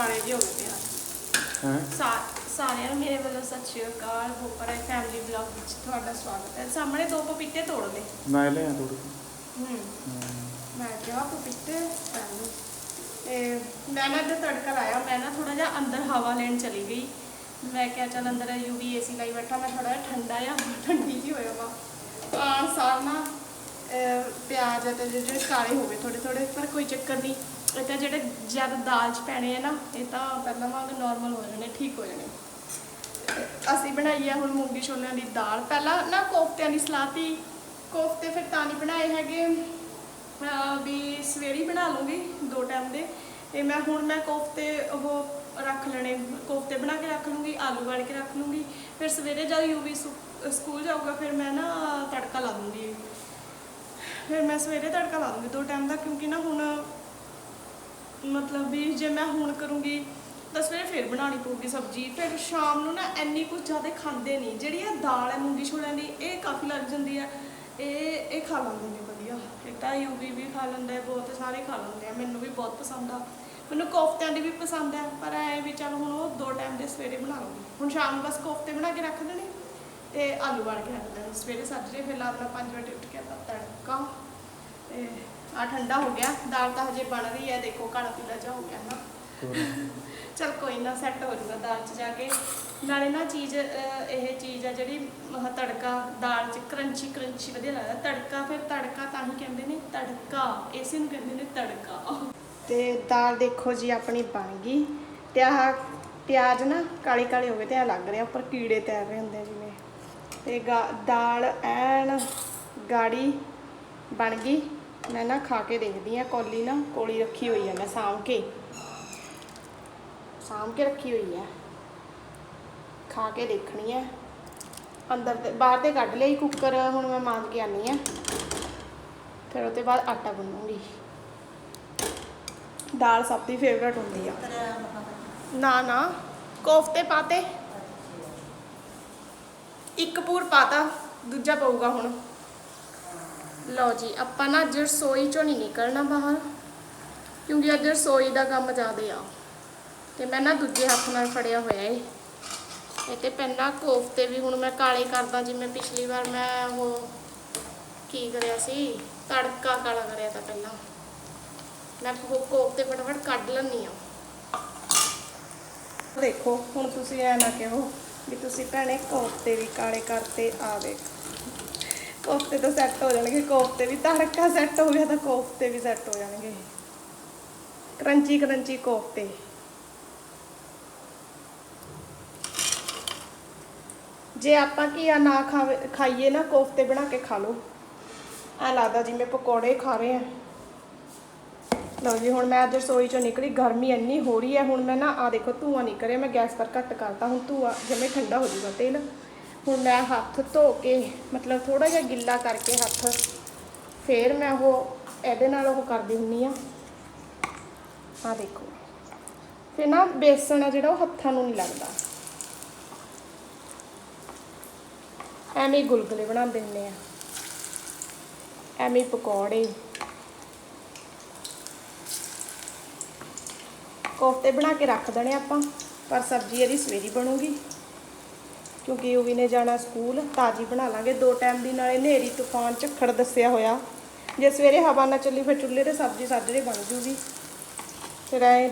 ਕਾਲੇ ਜਿਹੇ ਹੋ ਗਏ ਹੈ? ਸਾ- ਸਾਰਿਆਂ ਨੂੰ ਮੇਰੇ ਵੱਲੋਂ ਸਤਿ ਸ਼੍ਰੀ ਅਕਾਲ ਹੋਪਰ ਫੈਮਿਲੀ ਵਲੌਗ ਵਿੱਚ ਤੁਹਾਡਾ ਸਵਾਗਤ ਹੈ। ਸਾਹਮਣੇ ਦੋ ਪਪੀਤੇ ਤੋੜ ਲਏ। ਮੈਂ ਲਿਆ ਥੋੜੀ ਹੂੰ। ਮੈਂ ਕਿਹਾ ਪਪੀਤੇ ਸਾਨੂੰ ਤੇ ਮੈਂ ਨਾ ਇੱਧਰ ਤੜਕਾ ਲਾਇਆ ਮੈਂ ਨਾ ਥੋੜਾ ਜਿਹਾ ਅੰਦਰ ਹਵਾ ਲੈਣ ਚਲੀ ਗਈ। ਮੈਂ ਕਿਹਾ ਚੱਲ ਅੰਦਰ ਯੂਵੀ ਏਸੀ ਲਾਈ ਬੈਠਾ ਮੈਂ ਥੋੜਾ ਜਿਹਾ ਠੰਡਾ ਆ ਠੰਡੀ ਜੀ ਹੋਇਆ ਵਾ। ਆਣ ਸਾਰ ਨਾ ਅਹ, ਪਿਆਜ਼ ਤੇ ਜਿਹੜੇ ਕਾਲੇ ਹੋ ਗਏ ਥੋੜੇ ਥੋੜੇ ਪਰ ਕੋਈ ਚੱਕਰ ਨਹੀਂ। ਇਹ ਤਾਂ ਜਿਹੜੇ ਜ਼ਿਆਦਾ ਦਾਲ ਚ ਪੈਣੇ ਆ ਨਾ, ਇਹ ਤਾਂ ਪਹਿਲਾਂ ਵਾਂਗ ਨਾਰਮਲ ਹੋ ਜਾਣੇ, ਠੀਕ ਹੋ ਜਾਣੇ। ਅਸੀਂ ਬਣਾਈ ਆ ਹੁਣ ਮੂੰਗੀ ਛੋਲਿਆਂ ਦੀ ਦਾਲ। ਪਹਿਲਾਂ ਨਾ ਕੋਫਤਿਆਂ ਦੀ ਸਲਾਹ ਤੀ ਕੋਫਤੇ ਫਿਰ ਤਾਂ ਨਹੀਂ ਬਣਾਏ ਹੈਗੇ। ਵੀ ਸਵੇਰੇ ਬਣਾ ਲੂੰਗੀ ਦੋ ਟਾਈਮ ਦੇ। ਤੇ ਮੈਂ ਹੁਣ ਮੈਂ ਕੋਫਤੇ ਉਹ ਰੱਖ ਲੈਣੇ, ਕੋਫਤੇ ਬਣਾ ਕੇ ਰੱਖ ਲੂੰਗੀ ਆਲੂ ਵਾਲ ਕੇ ਰੱਖ ਲੂੰਗੀ ਫਿਰ ਸਵੇਰੇ ਜਦ ਯੂਵੀ ਸਕੂਲ ਜਾਊਗਾ, ਫਿਰ ਮੈਂ ਨਾ ਤੜਕਾ ਲਾ ਦੂੰਗੀ। ਫਿਰ ਮੈਂ ਸਵੇਰੇ ਤੜਕਾ ਲਾ ਦੂੰਗੀ ਦੋ ਟਾਈਮ ਦਾ, ਕਿਉਂਕਿ ਨਾ ਹੁਣ ਮਤਲਬ ਵੀ ਜੇ ਮੈਂ ਹੁਣ ਕਰੂੰਗੀ ਤਾਂ ਸਵੇਰੇ ਫਿਰ ਬਣਾਉਣੀ ਪਊਗੀ ਸਬਜ਼ੀ, ਫਿਰ ਸ਼ਾਮ ਨੂੰ ਨਾ ਇੰਨੀ ਕੁਝ ਜ਼ਿਆਦਾ ਖਾਂਦੇ ਨਹੀਂ। ਜਿਹੜੀ ਆ ਦਾਲ ਹੈ ਮੂੰਗੀ ਛੋਲਿਆਂ ਦੀ, ਇਹ ਕਾਫੀ ਲੱਗ ਜਾਂਦੀ ਹੈ। ਇਹ ਇਹ ਖਾ ਲੈਂਦੇ ਨੇ ਵਧੀਆ। ਇੱਕ ਤਾਂ ਯੂਵੀ ਵੀ ਖਾ ਲੈਂਦਾ ਹੈ ਬਹੁਤ ਸਾਰੇ ਖਾ ਲੈਂਦੇ ਆ। ਮੈਨੂੰ ਵੀ ਬਹੁਤ ਪਸੰਦ ਆ। ਮੈਨੂੰ ਕੋਫਤਿਆਂ ਦੀ ਵੀ ਪਸੰਦ ਹੈ ਪਰ ਐ ਵੀ ਚੱਲ ਹੁਣ ਉਹ ਦੋ ਟਾਈਮ ਦੇ ਸਵੇਰੇ ਬਣਾ ਲੂੰਗੀ ਹੁਣ ਸ਼ਾਮ ਨੂੰ ਬਸ ਕੋਫਤੇ ਬਣਾ ਕੇ ਰੱਖ ਦੇਣੇ ਤੇ ਆਲੂ ਵਾਲ ਕੇ ਰੱਖ ਦੇਣੇ। ਸਵੇਰੇ ਸੱਜਰੇ ਫਿਰ ਲਾਲ 5 ਵਜੇ ਉੱਠ ਕੇ ਆਪਾਂ ਤੜਕਾ ਤੇ ਆ ਠੰਡਾ ਹੋ ਗਿਆ, ਦਾਲ ਤਾਂ ਹਜੇ ਬਣ ਰਹੀ ਹੈ, ਦੇਖੋ ਕਾਲਾ ਪੀਲਾ ਜਿਹਾ ਹੋ ਗਿਆ ਨਾ। ਚਲ ਕੋਈ ਨਾ ਸੈੱਟ ਹੋ ਜਾਊਗਾ ਦਾਲ 'ਚ ਜਾ ਕੇ। ਨਾਲੇ ਨਾ ਚੀਜ਼ ਇਹ ਚੀਜ਼ ਆ ਜਿਹੜੀ, ਆਹ ਤੜਕਾ, ਦਾਲ 'ਚ ਕਰੰਚੀ ਕਰੰਚੀ ਵਧੀਆ ਲੱਗਦਾ। ਤੜਕਾ ਫਿਰ ਤੜਕਾ ਤਾਂ ਹੀ ਕਹਿੰਦੇ ਨੇ, ਤੜਕਾ, ਇਸੇ ਨੂੰ ਕਹਿੰਦੇ ਨੇ ਤੜਕਾ। ਤੇ ਦਾਲ ਦੇਖੋ ਜੀ ਆਪਣੀ ਬਣ ਗਈ। ਤੇ ਆਹ ਪਿਆਜ਼ ਨਾ ਕਾਲੇ ਕਾਲੇ ਹੋ ਗਏ ਤੇ ਆ ਲੱਗ ਰਿਹਾ, ਉੱਪਰ ਕੀੜੇ ਤੈਰ ਰਹੇ ਹੁੰਦੇ ਆ ਜਿਵੇਂ। ਤੇ ਗਾ- ਦਾਲ ਐਨ ਗਾੜੀ ਬਣ ਗਈ। ਮੈਂ ਨਾ ਖਾ ਕੇ ਦੇਖਦੀ ਆ ਕੌਲੀ ਨਾ ਕੋਲੀ ਰੱਖੀ ਹੋਈ ਆ ਮੈਂ ਸਾਂਭ ਕੇ। ਸਾਂਭ ਕੇ ਰੱਖੀ ਹੋਈ ਹੈ। ਖਾ ਕੇ ਦੇਖਣੀ ਹੈ। ਅੰਦਰ ਤੇ, ਬਾਹਰ ਤੇ ਕੱਢ ਲਈ ਕੁੱਕਰ, ਹੁਣ ਮੈਂ ਮਾਂਜ ਕੇ ਆਨੀ ਆ ਫਿਰ ਉਹਦੇ ਬਾਅਦ ਆਟਾ ਗੁੰਨੂੰਗੀ ਦਾਲ ਸਭ ਦੀ ਫੇਵਰਟ ਹੁੰਦੀ ਆ। ਨਾ ਨਾ, ਕੋਫਤੇ ਪਾਤੇ। ਇੱਕ ਪੂਰ ਪਾਤਾ, ਦੂਜਾ ਪਊਗਾ ਹੁਣ। ਲਓ ਜੀ, ਆਪਾਂ ਨਾ ਅੱਜ ਰਸੋਈ ਚੋਂ ਨਹੀਂ ਨਿਕਲਣਾ ਬਾਹਰ, ਕਿਉਂਕਿ ਅੱਜ ਰਸੋਈ ਦਾ ਕੰਮ ਜ਼ਿਆਦੇ ਆ। ਤੇ ਮੈਂ ਨਾ ਦੂਜੇ ਹੱਥ ਨਾਲ ਫੜਿਆ ਹੋਇਆ ਏ। ਇਹ ਤੇ ਪਹਿਲਾਂ ਕੋਫਤੇ ਵੀ ਹੁਣ ਮੈਂ ਕਾਲੇ ਕਰਦਾ, ਜਿਵੇਂ ਪਿਛਲੀ ਵਾਰ ਮੈਂ ਉਹ ਕੀ ਕਰਿਆ ਸੀ, ਤੜਕਾ ਕਾਲਾ ਕਰਿਆ ਤਾਂ ਪਹਿਲਾਂ। ਮੈਂ ਉਹ ਕੋਫਤੇ ਫਟਾਫਟ ਕੱਢ ਲੈਣੀ ਆ ਦੇਖੋ, ਹੁਣ ਤੁਸੀਂ ਐ ਨਾ ਕਹੋ ਵੀ ਤੁਸੀਂ ਭੈਣੇ ਕੋਫਤੇ ਵੀ ਕਾਲੇ ਕਰਤੇ, ਆ ਦੇਖ ਕੋਫਤੇ ਤਾਂ ਸੈੱਟ ਹੋ ਜਾਣਗੇ। ਕੋਫਤੇ ਵੀ ਤੜਕਾ ਸੈੱਟ ਹੋ ਗਿਆ ਤਾਂ ਕੋਫਤੇ ਵੀ ਸੈੱਟ ਹੋ ਜਾਣਗੇ। ਕਰੰਚੀ ਕਰੰਚੀ ਕੋਫਤੇ। ਜੇ ਆਪਾਂ ਕੀ ਆ ਨਾ ਖਾਈਏ ਨਾ, ਕੋਫਤੇ ਬਣਾ ਕੇ ਖਾ ਲਓ। ਐ ਲੱਗਦਾ ਜਿਵੇਂ ਪਕੌੜੇ ਖਾ ਰਹੇ ਆ। ਲਓ ਜੀ, ਹੁਣ ਮੈਂ ਅੱਜ ਰਸੋਈ ਚੋਂ ਨਿਕਲੀ, ਗਰਮੀ ਇੰਨੀ ਹੋ ਰਹੀ ਹੈ, ਹੁਣ ਮੈਂ ਨਾ ਆ ਦੇਖੋ ਧੂਆਂ ਨਿਕਲ ਰਿਹਾ, ਮੈਂ ਗੈਸ ਪਰ ਘੱਟ ਕਰਤਾ, ਹੁਣ ਧੂਆ ਜਿਵੇਂ ਠੰਡਾ ਹੋ ਜਾਊਗਾ ਤੇਲ। ਹੁਣ ਮੈਂ ਹੱਥ ਧੋ ਕੇ, ਮਤਲਬ ਥੋੜਾ ਜਿਹਾ ਗਿੱਲਾ ਕਰਕੇ ਹੱਥ, ਫੇਰ ਮੈਂ ਉਹ ਇਹਦੇ ਨਾਲ ਉਹ ਕਰਦੀ ਹੁੰਨੀ ਆ। ਆ ਦੇਖੋ। ਫਿਰ ਨਾ ਬੇਸਣ ਆ ਜਿਹੜਾ ਉਹ ਹੱਥਾਂ ਨੂੰ ਨਹੀਂ ਲੱਗਦਾ। ਐਵੇਂ ਗੁਲਗੁਲੇ ਬਣਾ ਹੁੰਦੇ ਆ। ਐਵੇਂ ਪਕੌੜੇ। ਕੋਫਤੇ ਬਣਾ ਕੇ ਰੱਖ ਦੇਣੇ ਆਪਾਂ, ਪਰ ਸਬਜ਼ੀ ਇਹਦੀ ਸਵੇਰੀ ਬਣੂਗੀ। ਕਿਉਂਕਿ ਉਹ ਵੀ ਨੇ ਜਾਣਾ ਸਕੂਲ, ਤਾਜੀ ਬਣਾ ਲਾਂਗੇ। ਦੋ ਟਾਈਮ ਦੀ ਨਾਲੇ ਹਨੇਰੀ, ਤੂਫਾਨ, ਝੱਖੜ ਦੱਸਿਆ ਹੋਇਆ। ਜੇ ਸਵੇਰੇ ਹਵਾ ਨਾ ਚੱਲੀ, ਫਿਰ ਚੁੱਲ੍ਹੇ ਤੇ ਸਬਜ਼ੀ ਸਾਜਰੇ ਬਣ ਜੂਗੀ। ਫਿਰ ਐ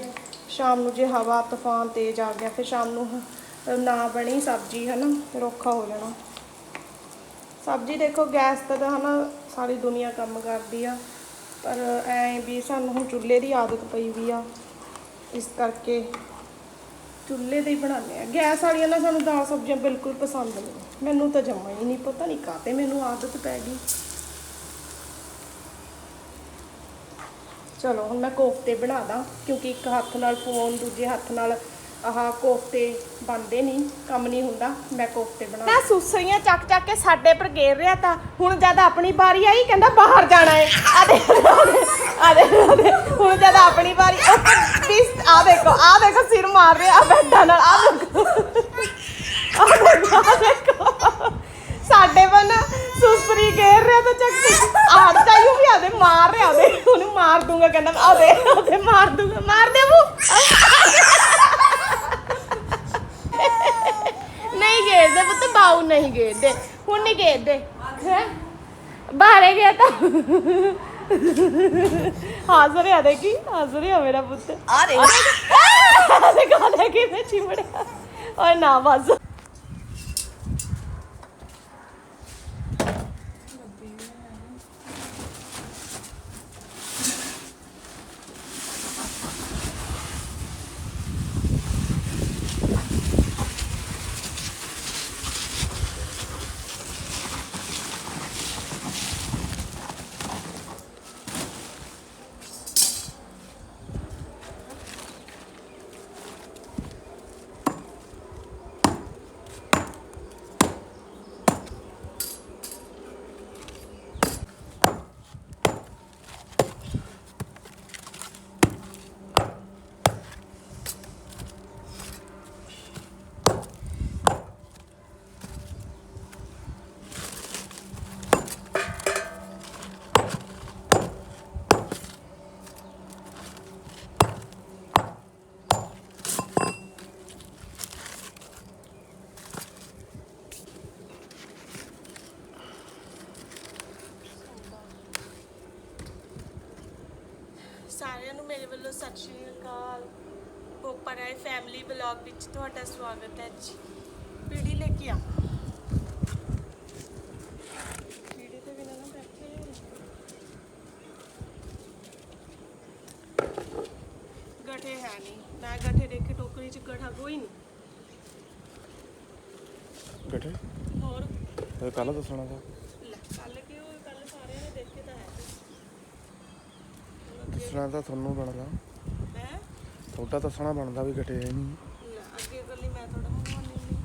ਸ਼ਾਮ ਨੂੰ ਜੇ ਹਵਾ, ਤੂਫਾਨ ਤੇਜ਼ ਆ ਗਿਆ, ਫਿਰ ਸ਼ਾਮ ਨੂੰ ਨਾ ਬਣੀ ਸਬਜ਼ੀ ਹੈ ਨਾ ਫਿਰ ਔਖਾ ਹੋ ਜਾਣਾ। ਸਬਜ਼ੀ ਦੇਖੋ, ਗੈਸ ਤੇ ਤਾਂ ਹਨਾ ਸਾਰੀ ਦੁਨੀਆ ਕੰਮ ਕਰਦੀ ਆ। ਪਰ ਐ ਵੀ ਸਾਨੂੰ ਹੁਣ ਚੁੱਲ੍ਹੇ ਦੀ ਆਦਤ ਪਈ ਵੀ ਆ। ਇਸ ਕਰਕੇ ਚੁੱਲ੍ਹੇ ਤੇ ਹੀ ਬਣਾਉਂਦੇ ਆ। ਗੈਸ ਵਾਲੀਆਂ ਨਾ ਸਾਨੂੰ ਦਾਲ ਸਬਜ਼ੀਆਂ ਬਿਲਕੁਲ ਪਸੰਦ ਨਹੀਂ। ਮੈਨੂੰ ਤਾਂ ਜਮਾ ਹੀ ਨਹੀਂ, ਪਤਾ ਨਹੀਂ ਕਾਤੇ ਮੈਨੂੰ ਆਦਤ ਪੈ ਗਈ। ਚਲੋ ਹੁਣ ਮੈਂ ਕੋਫਤੇ ਬਣਾ ਦਾਂ, ਕਿਉਂਕਿ ਇੱਕ ਹੱਥ ਨਾਲ ਫੋਨ, ਦੂਜੇ ਹੱਥ ਨਾਲ ਆਹ ਕੋਫਤੇ ਬਣਦੇ ਨਹੀਂ, ਕੰਮ ਨਹੀਂ ਹੁੰਦਾ, ਮੈਂ ਕੋਫਤੇ ਬਣਾ ਮੈਂ ਸੁਸਰੀਆਂ ਚੱਕ ਚੱਕ ਕੇ ਸਾਡੇ ਪਰ ਗੇਰ ਰਿਹਾ ਤਾਂ ਹੁਣ ਜਦ ਆਪਣੀ ਵਾਰੀ ਆਈ, ਕਹਿੰਦਾ ਬਾਹਰ ਜਾਣਾ ਹੈ ਆ ਦੇ ਆ ਦੇ ਹੁਣ ਜਦ ਆਪਣੀ ਵਾਰੀ ਪੀਸ ਆ ਦੇਖੋ ਆ ਦੇਖੋ, ਸਿਰ ਮਾਰ ਰਿਹਾ ਬੈਠਾ ਨਾਲ ਆ ਦੇਖੋ। ਆ ਦੇਖੋ ਸਾਡੇ ਬਨ ਸੁਸਰੀ ਗੇਰ ਰਿਹਾ ਤਾਂ ਚੱਕ ਆੜ ਚਾਹੀਓ ਵੀ ਆਦੇ ਮਾਰ ਰਿਹਾ ਉਹਦੇ ਉਹਨੂੰ ਮਾਰ ਦੂੰਗਾ, ਕਹਿੰਦਾ ਆਦੇ ਆਦੇ ਮਾਰ ਦੂੰਗਾ, ਮਾਰ ਦੇ ਮੂੰ ਆਉ ਨਹੀਂ ਗੇਦੇ ਹੁਣ ਨਹੀਂ ਗੇਦੇ ਹੈ? ਬਾਹਰੇ ਗਿਆ ਤਾਂ। ਹੱਸ ਰਿਹਾ ਦੇਖੀ ਹੱਸ ਰਿਹਾ ਮੇਰਾ ਪੁੱਤ। ਆ ਰੇ ਦੇਖਾ ਦੇ ਕਿਵੇਂ ਚਿਮੜਿਆ ਓਏ ਨਾ ਬਸ ਸਾਰਿਆਂ ਨੂੰ ਮੇਰੇ ਵੱਲੋਂ ਸਤਿ ਸ਼੍ਰੀ ਅਕਾਲ ਪੋਪਾ ਰਾਏ ਵਲੌਗ ਵਿੱਚ ਤੁਹਾਡਾ ਸਵਾਗਤ ਹੈ ਜੀ। ਪੀੜੀ ਲੈ ਕੇ ਆ ਪੀੜੀ ਤੇ ਬਿਨਾਂ ਨਾ ਬੈਠੇ ਗਠੇ ਹੈ ਨਹੀਂ। ਮੈਂ ਗਠੇ ਦੇਖੇ ਟੋਕਰੀ ਚ ਗਠਾ ਕੋਈ ਨਹੀਂ। ਗਠੇ? ਹੋਰ? ਤੇ ਕੱਲ ਦੱਸਣਾ ਦਾ ਲੈ ਕੱਲ ਕਿਉਂ? ਕੱਲ ਸਾਰਿਆਂ ਨੇ ਦੇਖੇ ਤਾਂ ਹੈ। ਦੱਸਣਾ ਤਾਂ ਤੁਹਾਨੂੰ ਬਣਦਾ। ਤੁਹਾਡਾ ਦੱਸਣਾ ਬਣਦਾ ਵੀ ਗਠੇ ਹੈ ਨਹੀਂ। ਅੱਗੇ ਕੱਲੀ ਮੈਂ ਥੋੜਾ ਮੰਗਵਾਉਣੀ ਹੁੰਦੀ।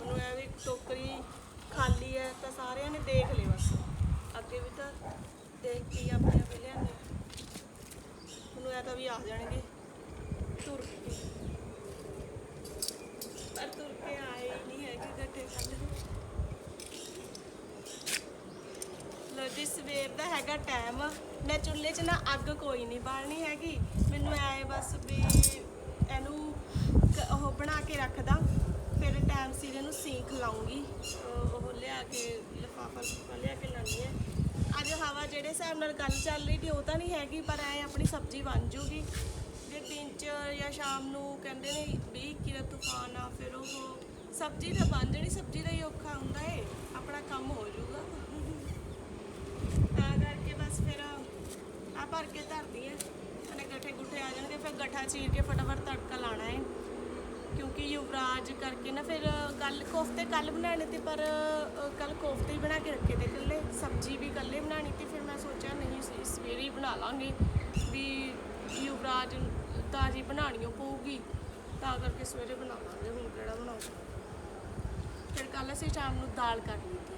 ਮੈਨੂੰ ਇਹ ਵੀ ਟੋਕਰੀ ਖਾਲੀ ਹੈ, ਤਾਂ ਸਾਰਿਆਂ ਨੇ ਦੇਖ ਲਿਆ ਬਸ। ਅੱਗੇ ਵੀ ਤਾਂ ਦੇਖ ਕੇ ਆਪਣੇ ਆਪੇ ਲਿਆਂਦੇ। ਮੈਨੂੰ ਇਹ ਤਾਂ ਵੀ ਆ ਜਾਣਗੇ। ਤੁਰ ਕੇ। ਪਰ ਤੁਰ ਕੇ ਆਏ ਹੀ ਨਹੀਂ ਹੈਗੇ ਗੱਟੇ ਕੱਲ ਲੋ ਜੀ, ਸਵੇਰ ਦਾ ਹੈਗਾ ਟਾਈਮ। ਮੈਂ ਚੁੱਲ੍ਹੇ 'ਚ ਨਾ ਅੱਗ ਕੋਈ ਨਹੀਂ ਬਾਲਣੀ ਹੈਗੀ। ਮੈਨੂੰ ਐ ਬਸ ਵੀ ਇਹਨੂੰ ਕ- ਉਹ ਬਣਾ ਕੇ ਰੱਖਦਾ। ਫਿਰ ਟਾਈਮ ਸਿਰ ਇਹਨੂੰ ਸੀਖ ਲਾਉਂਗੀ। ਉਹ ਉਹ ਲਿਆ ਕੇ, ਲਿਫਾਫਾ ਲਿਫਾਫਾ ਲਿਆ ਕੇ ਲਾਉਂਦੀ ਹੈ। ਅੱਜ ਹਵਾ ਜਿਹੜੇ ਹਿਸਾਬ ਨਾਲ ਗੱਲ ਚੱਲ ਰਹੀ ਸੀ, ਉਹ ਤਾਂ ਨਹੀਂ ਹੈਗੀ, ਪਰ ਐ ਆਪਣੀ ਸਬਜ਼ੀ ਬਣ ਜੂਗੀ। ਜੇ ਦਿਨ 'ਚ ਜਾਂ ਸ਼ਾਮ ਨੂੰ ਕਹਿੰਦੇ ਨੇ 20 ਕਿਲੋ ਤੂਫਾਨ ਆ, ਫਿਰ ਉਹ ਸਬਜ਼ੀ ਤਾਂ ਬਣ ਜਣੀ, ਸਬਜ਼ੀ ਦਾ ਹੀ ਔਖਾ ਹੁੰਦਾ ਏ। ਆਪਣਾ ਕੰਮ ਹੋ ਜਾਊਗਾ ਤਾਂ ਕਰਕੇ ਬਸ ਫਿਰ ਆ ਭਰ ਕੇ ਧਰਦੀ ਹੈ અને ਗੱਠੇ ਗੁੱਠੇ ਆ ਜਾਣਗੇ ਫਿਰ ਗੱਠਾ ਚੀਰ ਕੇ ਫਟਾਫਟ ਤੜਕਾ ਲਾਣਾ ਹੈ ਕਿਉਂਕਿ ਯੁਵਰਾਜ ਕਰਕੇ ਨਾ, ਫਿਰ ਕੱਲ ਕੋਫਤੇ ਕੱਲ ਬਣਾਣੇ ਤੇ, ਪਰ ਕੱਲ ਕੋਫਤੇ ਹੀ ਬਣਾ ਕੇ ਰੱਖੇ ਤੇ ਇਕੱਲੇ, ਸਬਜ਼ੀ ਵੀ ਇਕੱਲੇ ਬਣਾਣੀ ਤੇ ਫਿਰ ਮੈਂ ਸੋਚਿਆ, ਨਹੀਂ ਸ- ਸਵੇਰੇ ਹੀ ਬਣਾ ਲਾਂਗੇ ਵੀ ਯੁਵਰਾਜ ਤਾਜੀ ਬਣਾਣੀਓ ਪਊਗੀ। ਤਾਂ ਕਰਕੇ ਸਵੇਰੇ ਬਣਾ ਲਾਂਗੇ, ਹੁਣ ਕਿਹੜਾ ਬਣਾਉਂਗੇ ਫਿਰ ਕੱਲ ਅਸੀਂ ਸ਼ਾਮ ਨੂੰ ਦਾਲ ਕਰ ਲਈ।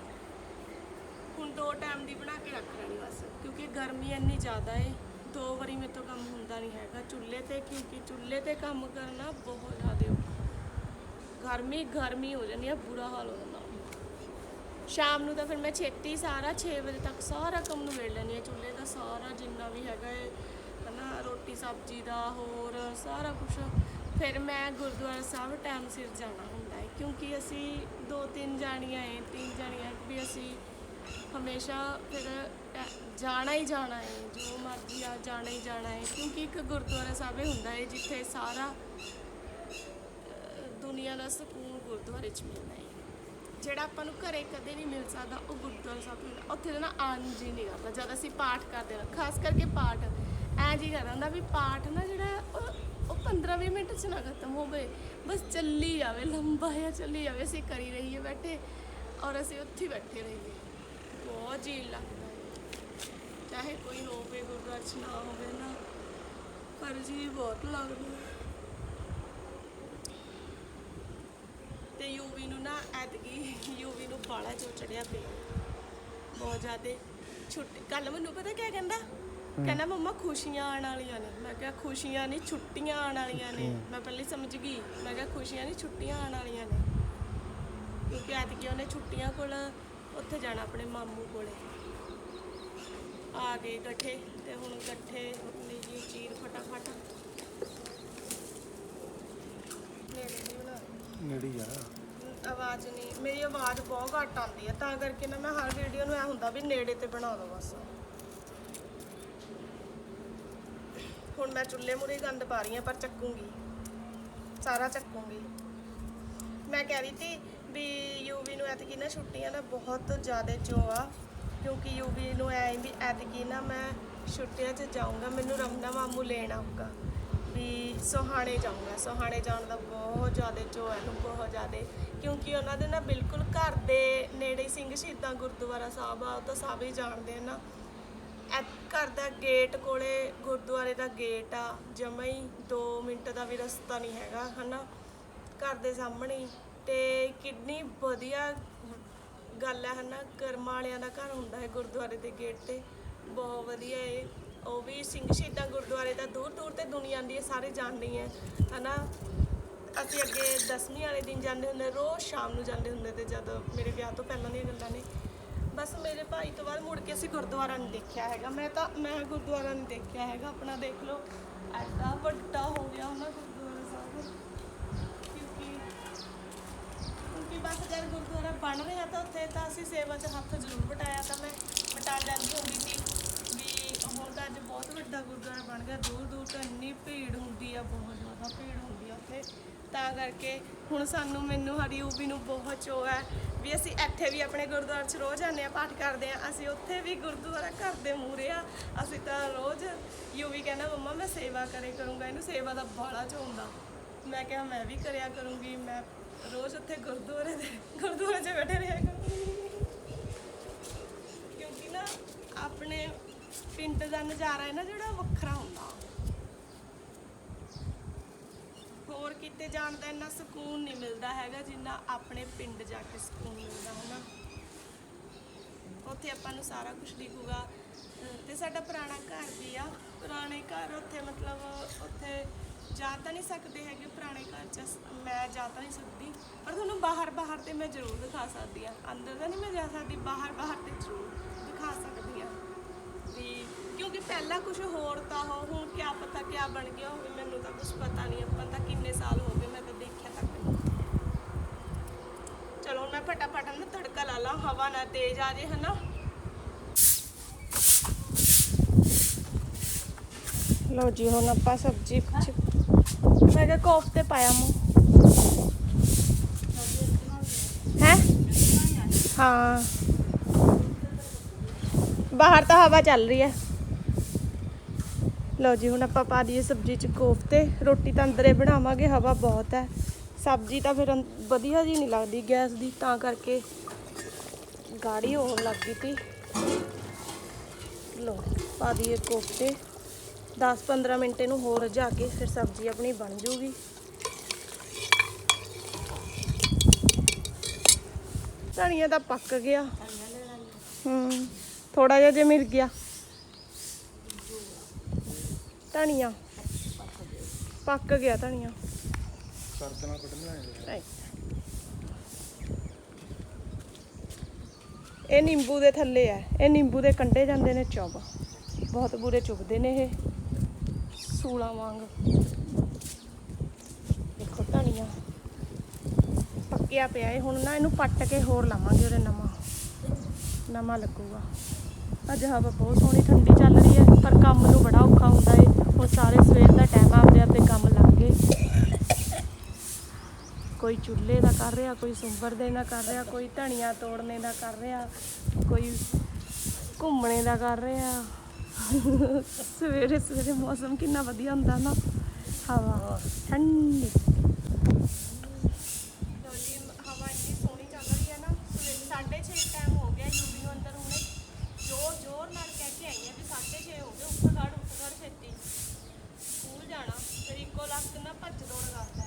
ਹੁਣ ਦੋ ਟਾਈਮ ਦੀ ਬਣਾ ਕੇ ਰੱਖ ਲੈਣੀ ਬਸ, ਕਿਉਂਕਿ ਗਰਮੀ ਇੰਨੀ ਜ਼ਿਆਦਾ ਏ, ਦੋ ਵਾਰੀ ਮੇਰੇ ਤੋਂ ਕੰਮ ਹੁੰਦਾ ਨਹੀਂ ਹੈਗਾ। ਚੁੱਲ੍ਹੇ ਤੇ, ਕਿਉਂਕਿ ਚੁੱਲ੍ਹੇ ਤੇ ਕੰਮ ਕਰਨਾ ਬਹੁਤ ਜ਼ਿਆਦਾ ਔਖਾ। ਗਰਮੀ ਗਰਮੀ ਹੋ ਜਾਂਦੀ ਆ, ਬੁਰਾ ਹਾਲ ਹੋ ਜਾਂਦਾ। ਸ਼ਾਮ ਨੂੰ ਤਾਂ ਫਿਰ ਮੈਂ ਛੇਤੀ ਸਾਰਾ 6 ਵਜੇ ਤੱਕ ਸਾਰਾ ਕੰਮ ਨੂੰ ਵੇੜ ਲੈਣੀ ਆ। ਚੁੱਲ੍ਹੇ ਦਾ ਸਾਰਾ ਜਿੰਨਾ ਵੀ ਹੈਗਾ ਏ, ਹਨਾ, ਰੋਟੀ, ਸਬਜ਼ੀ ਦਾ, ਹੋਰ ਸਾਰਾ ਕੁਝ ਫਿਰ ਮੈਂ ਗੁਰਦੁਆਰਾ ਸਾਹਿਬ ਟਾਈਮ ਸਿਰ ਜਾਣਾ ਹੁੰਦਾ ਹੈ ਕਿਉਂਕਿ ਅਸੀਂ ਦੋ ਤਿੰਨ ਜਾਣੀਆਂ ਏ, ਤਿੰਨ ਜਾਣੀਆਂ ਵੀ ਅਸੀਂ ਹਮੇਸ਼ਾ ਫਿਰ ਅ, ਜਾਣਾ ਹੀ ਜਾਣਾ ਹੈ ਜੋ ਮਰਜ਼ੀ ਆ ਜਾਣਾ ਹੀ ਜਾਣਾ ਹੈ ਕਿਉਂਕਿ ਇੱਕ ਗੁਰਦੁਆਰਾ ਸਾਹਿਬ ਹੀ ਹੁੰਦਾ ਹੈ ਜਿੱਥੇ ਸਾਰਾ ਅ, ਦੁਨੀਆ ਦਾ ਸਕੂਨ ਗੁਰਦੁਆਰੇ 'ਚ ਮਿਲਦਾ ਹੈ। ਜਿਹੜਾ ਆਪਾਂ ਨੂੰ ਘਰੇ ਕਦੇ ਨਹੀਂ ਮਿਲ ਸਕਦਾ ਉਹ ਗੁਰਦੁਆਰਾ ਸਾਹਿਬ ਮਿਲਦਾ ਉੱਥੇ ਦਾ ਨਾ ਆਨ ਜੀ ਨਹੀਂ ਕਰਦਾ ਜਦ ਅਸੀਂ ਪਾਠ ਕਰਦੇ ਹਾਂ ਖਾਸ ਕਰਕੇ ਪਾਠ ਐਂ ਜੀ ਕਰਦਾ ਹੁੰਦਾ ਵੀ ਪਾਠ ਨਾ ਜਿਹੜਾ ਉਹ- ਉਹ 15-20 ਮਿੰਟ 'ਚ ਨਾ ਖਤਮ ਹੋਵੇ ਬਸ ਚੱਲੀ ਜਾਵੇ ਲੰਬਾ ਜਿਹਾ ਚੱਲੀ ਜਾਵੇ ਅਸੀਂ ਕਰੀ ਰਹੀਏ ਬੈਠੇ ਔਰ ਅਸੀਂ ਉੱਥੇ ਹੀ ਬੈਠੇ ਰਹੀਏ। ਬਹੁਤ ਜੀ ਲੱਗਦਾ ਹੈ। ਚਾਹੇ ਕੋਈ ਹੋਵੇ ਗੁਰਦੁਆਰੇ 'ਚ ਨਾ ਹੋਵੇ ਨਾ ਪਰ ਜੀ ਬਹੁਤ ਲੱਗਦਾ ਤੇ ਯੂਵੀ ਨੂੰ ਨਾ ਐਤਕੀ ਯੂਵੀ ਨੂੰ ਬਾਲਾ ਜੋ ਚੜਿਆ ਪਿਆ। ਬਹੁਤ ਜ਼ਿਆਦੇ ਛੁੱਟੀ ਕੱਲ ਮੈਨੂੰ ਪਤਾ ਕਿਆ ਕਹਿੰਦਾ? ਕਹਿੰਦਾ ਮੰਮਾ ਖੁਸ਼ੀਆਂ ਆਉਣ ਵਾਲੀਆਂ ਨੇ। ਮੈਂ ਕਿਹਾ ਖੁਸ਼ੀਆਂ ਨਹੀਂ ਛੁੱਟੀਆਂ ਆਉਣ ਵਾਲੀਆਂ ਨੇ। ਮੈਂ ਪਹਿਲੇ ਸਮਝ ਗਈ। ਮੈਂ ਕਿਹਾ ਖੁਸ਼ੀਆਂ ਨਹੀਂ ਛੁੱਟੀਆਂ ਆਉਣ ਵਾਲੀਆਂ ਨੇ। ਕਿਉਂਕਿ ਐਤਕੀ ਉਹਨੇ ਛੁੱਟੀਆਂ ਕੋਲ ਉੱਥੇ ਜਾਣਾ ਆਪਣੇ ਮਾਮੂ ਕੋਲੇ। ਆ ਗਏ ਗੱਠੇ ਤੇ ਹੁਣ ਗੱਠੇ ਲਈ ਜੀ ਚੀਰ ਫਟਾਫਟ। ਨੇੜੇ ਨਹੀਂ ਬਣਾ ਨੇੜੀ ਆ। ਆਵਾਜ਼ ਨਹੀਂ ਮੇਰੀ ਆਵਾਜ਼ ਬਹੁਤ ਘੱਟ ਆਉਂਦੀ ਹੈ ਤਾਂ ਕਰਕੇ ਨਾ ਮੈਂ ਹਰ ਵੀਡੀਓ ਨੂੰ ਐ ਹੁੰਦਾ ਵੀ ਨੇੜੇ ਤੇ ਬਣਾ ਦੋ ਬਸ। ਹੁਣ ਮੈਂ ਚੁੱਲ੍ਹੇ ਮੂਰੇ ਗੰਦ ਪਾ ਰਹੀ ਹਾਂ ਪਰ ਚੱਕੂੰਗੀ। ਸਾਰਾ ਚੱਕੂੰਗੀ। ਮੈਂ ਕਹਿ ਰਹੀ ਸੀ ਵੀ ਯੂਵੀ ਨੂੰ ਐਤਕੀ ਨਾ ਛੁੱਟੀਆਂ ਨਾ ਬਹੁਤ ਜ਼ਿਆਦਾ ਚਾਅ ਆ, ਕਿਉਂਕਿ ਯੂਵੀ ਨੂੰ ਐ ਵੀ ਐਤਕੀ ਨਾ ਮੈਂ ਛੁੱਟੀਆਂ 'ਚ ਜਾਊਂਗਾ, ਮੈਨੂੰ ਰਮਨਾ ਮਾਮੂ ਲੈਣ ਆਊਗਾ। ਵੀ ਸੋਹਾਣੇ ਜਾਊਂਗਾ, ਸੋਹਾਣੇ ਜਾਣ ਦਾ ਬਹੁਤ ਜ਼ਿਆਦਾ ਚਾਅ ਹੈ ਇਹਨੂੰ, ਬਹੁਤ ਜ਼ਿਆਦਾ। ਕਿਉਂਕਿ ਉਹਨਾਂ ਦੇ ਨਾ ਬਿਲਕੁਲ ਘਰ ਦੇ ਨੇੜੇ ਹੀ ਸਿੰਘ ਸ਼ਹੀਦਾਂ ਗੁਰਦੁਆਰਾ ਸਾਹਿਬ ਆ, ਉਹ ਤਾਂ ਸਭ ਹੀ ਜਾਣਦੇ ਆ ਨਾ। ਐ ਘਰ ਦਾ ਗੇਟ ਕੋਲੇ ਗੁਰਦੁਆਰੇ ਦਾ ਗੇਟ ਆ, ਜਮਾਂ ਹੀ 2 ਮਿੰਟ ਦਾ ਵੀ ਰਸਤਾ ਨਹੀਂ ਹੈਗਾ, ਹਨਾ। ਘਰ ਦੇ ਸਾਹਮਣੇ ਤੇ ਕਿੰਨੀ ਵਧੀਆ ਗੱਲ ਹੈ ਹਨਾ, ਕਰਮਾਂ ਵਾਲਿਆਂ ਦਾ ਘਰ ਹੁੰਦਾ ਹੈ ਗੁਰਦੁਆਰੇ ਦੇ ਗੇਟ ਤੇ। ਬਹੁਤ ਵਧੀਆ ਏ। ਉਹ ਵੀ ਸਿੰਘ ਸ਼ਹੀਦਾਂ ਗੁਰਦੁਆਰੇ ਦਾ ਦੂਰ ਦੂਰ ਤੇ ਦੁਨੀਆ ਆਉਂਦੀ ਹੈ, ਸਾਰੇ ਜਾਣਦੇ ਹੈ ਹਨਾ। ਅਸੀਂ ਅੱਗੇ ਦਸਵੀਂ ਵਾਲੇ ਦਿਨ ਜਾਂਦੇ ਹੁੰਦੇ, ਰੋਜ਼ ਸ਼ਾਮ ਨੂੰ ਜਾਂਦੇ ਹੁੰਦੇ ਤੇ ਜਦੋਂ ਮੇਰੇ ਵਿਆਹ ਤੋਂ ਪਹਿਲਾਂ ਦੀਆਂ ਗੱਲਾਂ ਨੇ। ਬਸ ਮੇਰੇ ਭਾਈ ਤੋਂ ਬਾਅਦ ਮੁੜ ਕੇ ਅਸੀਂ ਗੁਰਦੁਆਰਾ ਨਹੀਂ ਦੇਖਿਆ ਹੈਗਾ। ਮੈਂ ਤਾਂ, ਮੈਂ ਗੁਰਦੁਆਰਾ ਨਹੀਂ ਦੇਖਿਆ ਹੈਗਾ, ਆਪਣਾ ਦੇਖ ਲਓ। ਐਡਾ ਵੱਡਾ ਹੋ ਗਿਆ ਉਹਨਾਂ ਬਸ ਜਦ ਗੁਰਦੁਆਰਾ ਬਣ ਰਿਹਾ ਤਾਂ ਉੱਥੇ ਤਾਂ ਅਸੀਂ ਸੇਵਾ 'ਚ ਹੱਥ ਜ਼ਰੂਰ ਵਟਾਇਆ ਤਾਂ ਮੈਂ ਵਟਾ ਜਾਂਦੀ ਹੁੰਦੀ ਸੀ ਵੀ ਹੁਣ ਤਾਂ ਅੱਜ ਬਹੁਤ ਵੱਡਾ ਗੁਰਦੁਆਰਾ ਬਣ ਗਿਆ, ਦੂਰ ਦੂਰ ਤੋਂ ਇੰਨੀ ਭੀੜ ਹੁੰਦੀ ਆ, ਬਹੁਤ ਜ਼ਿਆਦਾ ਭੀੜ ਹੁੰਦੀ ਆ ਉੱਥੇ। ਤਾਂ ਕਰਕੇ ਹੁਣ ਸਾਨੂੰ ਮੈਨੂੰ ਹਰੀ ਊਬੀ ਨੂੰ ਬਹੁਤ ਚੋ ਹੈ ਵੀ ਅਸੀਂ ਇੱਥੇ ਵੀ ਆਪਣੇ ਗੁਰਦੁਆਰੇ 'ਚ ਰੋਜ਼ ਆਉਂਦੇ ਆ ਪਾਠ ਕਰਦੇ ਆ ਅਸੀਂ ਉੱਥੇ ਵੀ ਗੁਰਦੁਆਰਾ ਘਰ ਦੇ ਮੂਹਰੇ ਆ। ਅਸੀਂ ਤਾਂ ਰੋਜ਼ ਯੂਵੀ ਕਹਿੰਦਾ, ਮੰਮਾ, ਮੈਂ ਸੇਵਾ ਕਰੇ ਕਰੂੰਗਾ। ਇਹਨੂੰ ਸੇਵਾ ਦਾ ਬਾਲਾ ਚਾਹੁੰਦਾ ਮੈਂ ਕਿਹਾ, ਮੈਂ ਵੀ ਕਰਿਆ ਕਰੂੰਗੀ। ਮੈਂ ਰੋਜ਼ ਉੱਥੇ ਗੁਰਦੁਆਰੇ ਦੇ ਗੁਰਦੁਆਰੇ 'ਚ ਬੈਠੇ ਰਿਹਾ ਕਿਉਂਕਿ ਨਾ ਆਪਣੇ ਪਿੰਡ ਦਾ ਨਜ਼ਾਰਾ ਹੈ ਨਾ ਜਿਹੜਾ ਵੱਖਰਾ ਹੁੰਦਾ। ਹੋਰ ਕਿਤੇ ਜਾਣ ਦਾ ਇੰਨਾ ਸਕੂਨ ਨਹੀਂ ਮਿਲਦਾ ਹੈਗਾ ਜਿੰਨਾ ਆਪਣੇ ਪਿੰਡ ਜਾ ਕੇ ਸਕੂਨ ਮਿਲਦਾ ਹੈ ਨਾ ਉੱਥੇ ਆਪਾਂ ਨੂੰ ਸਾਰਾ ਕੁਝ ਦਿਖੂਗਾ। ਤੇ ਸਾਡਾ ਪੁਰਾਣਾ ਘਰ ਵੀ ਆ। ਪੁਰਾਣੇ ਘਰ ਉੱਥੇ ਮਤਲਬ ਉੱਥੇ ਜਾ ਤਾਂ ਨਹੀਂ ਸਕਦੇ ਹੈਗੇ ਪੁਰਾਣੇ ਘਰ ਚ। ਮੈਂ ਜਾ ਤਾਂ ਨਹੀਂ ਸਕਦੀ। ਪਰ ਤੁਹਾਨੂੰ ਬਾਹਰ ਬਾਹਰ ਤੇ ਮੈਂ ਜ਼ਰੂਰ ਦਿਖਾ ਸਕਦੀ ਆ ਅੰਦਰ ਤਾਂ ਨਹੀਂ ਮੈਂ ਜਾ ਸਕਦੀ, ਬਾਹਰ ਬਾਹਰ ਤੇ ਜ਼ਰੂਰ ਦਿਖਾ ਸਕਦੀ ਆ ਵੀ ਕਿਉਂਕਿ ਪਹਿਲਾਂ ਕੁਝ ਹੋਰ ਤਾਂ ਹੋ, ਹੁਣ ਕੀ ਪਤਾ ਕੀ ਬਣ ਗਿਆ ਹੋਵੇ, ਮੈਨੂੰ ਤਾਂ ਕੁਝ ਪਤਾ ਨਹੀਂ। ਆਪਾਂ ਤਾਂ ਕਿੰਨੇ ਸਾਲ ਹੋ ਗਏ ਮੈਂ ਤਾਂ ਦੇਖਿਆ ਤੱਕ ਨਹੀਂ। ਚਲੋ ਮੈਂ ਫਟਾਫਟ ਨਾ ਤੜਕਾ ਲਾ ਲਾਂ, ਹਵਾ ਨਾ ਤੇਜ਼ ਆ ਜੇ, ਹਨਾ? ਲਓ ਜੀ, ਹੁਣ ਆਪਾਂ ਸਬਜ਼ੀ ਮੈਂ ਕਿਹਾ ਕੋਫਤੇ ਪਾਇਆ ਮੂੰ ਹੈ? ਹਾਂ। ਬਾਹਰ ਤਾਂ ਹਵਾ ਚੱਲ ਰਹੀ ਹੈ। ਲਓ ਜੀ, ਹੁਣ ਆਪਾਂ ਪਾ ਦਈਏ ਸਬਜ਼ੀ ਚ ਕੋਫਤੇ ਰੋਟੀ ਤਾਂ ਅੰਦਰੇ ਬਣਾਵਾਂਗੇ, ਹਵਾ ਬਹੁਤ ਹੈ। ਸਬਜ਼ੀ ਤਾਂ ਫਿਰ ਵਧੀਆ ਜੀ ਨਹੀਂ ਲੱਗਦੀ ਗੈਸ ਦੀ, ਤਾਂ ਕਰਕੇ ਗਾੜੀ ਹੋਣ ਲੱਗ ਗਈ ਤੀ। ਲਓ, ਪਾ ਦਈਏ ਕੋਫਤੇ 10-15 ਮਿੰਟ ਇਹਨੂੰ ਹੋਰ ਜਾ ਕੇ ਫਿਰ ਸਬਜ਼ੀ ਆਪਣੀ ਬਣ ਜੂਗੀ। ਧਨੀਆ ਤਾਂ ਪੱਕ ਗਿਆ। ਹੂੰ ਥੋੜਾ ਜਿਹਾ ਜੇ ਮਿਲ ਗਿਆ। ਧਨੀਆ। ਪੱਕ ਗਿਆ ਧਨੀਆ। ਸਰਦ ਨਾਲ ਕੱਢ ਇਹ ਨਿੰਬੂ ਦੇ ਥੱਲੇ ਆ ਇਹ ਨਿੰਬੂ ਦੇ ਕੰਡੇ ਜਾਂਦੇ ਨੇ ਚੁੱਭ ਬਹੁਤ ਬੁਰੇ ਚੁੱਭਦੇ ਨੇ ਇਹ। ਸੂਲਾਂ ਵਾਂਗ। ਦੇਖੋ ਧਨੀਆ ਪੱਕਿਆ ਪਿਆ ਇਹ ਹੁਣ ਨਾ ਇਹਨੂੰ ਪੱਟ ਕੇ ਹੋਰ ਲਾਵਾਂਗੇ ਉਹਦੇ ਨਵਾਂ। ਨਵਾਂ ਲੱਗੂਗਾ। ਅੱਜ ਹਵਾ ਬਹੁਤ ਸੋਹਣੀ, ਠੰਡੀ ਚੱਲ ਰਹੀ ਹੈ ਪਰ ਕੰਮ ਨੂੰ ਬੜਾ ਔਖਾ ਹੁੰਦਾ ਏ। ਹੁਣ ਸਾਰੇ ਸਵੇਰ ਦਾ ਟਾਈਮ ਆਪਦੇ ਆਪਦੇ ਕੰਮ ਲੱਗ ਗਏ। ਕੋਈ ਚੁੱਲ੍ਹੇ ਦਾ ਕਰ ਰਿਹਾ, ਕੋਈ ਸੁੰਬਰ ਦੇ ਦਾ ਕਰ ਰਿਹਾ, ਕੋਈ ਧਨੀਆ ਤੋੜਨੇ ਦਾ ਕਰ ਰਿਹਾ, ਕੋਈ ਘੁੰਮਣੇ ਦਾ ਕਰ ਰਿਹਾ। ਸਵੇਰੇ ਸਵੇਰੇ ਮੌਸਮ ਕਿੰਨਾ ਵਧੀਆ ਹੁੰਦਾ ਨਾ। ਹਵਾ ਠੰਡੀ। ਹਵਾ ਇੰਨੀ ਸੋਹਣੀ ਚੱਲ ਰਹੀ ਹੈ ਨਾ, ਸਵੇਰੇ 6:30 ਟਾਈਮ ਹੋ ਗਿਆ ਯੂਵੀ ਨੂੰ ਅੰਦਰ ਹੁਣੇ। ਜ਼ੋਰ ਜ਼ੋਰ ਨਾਲ ਕਹਿ ਕੇ ਆਈ ਹੈ ਵੀ 6:30 ਹੋ ਗਏ, ਉੱਠ ਖੜ ਉੱਠ ਖੜ ਛੇਤੀ। ਸਕੂਲ ਜਾਣਾ, ਫਿਰ ਇੱਕੋ ਲੱਖ ਨਾ ਭੱਜ ਦੌੜ ਕਰਦਾ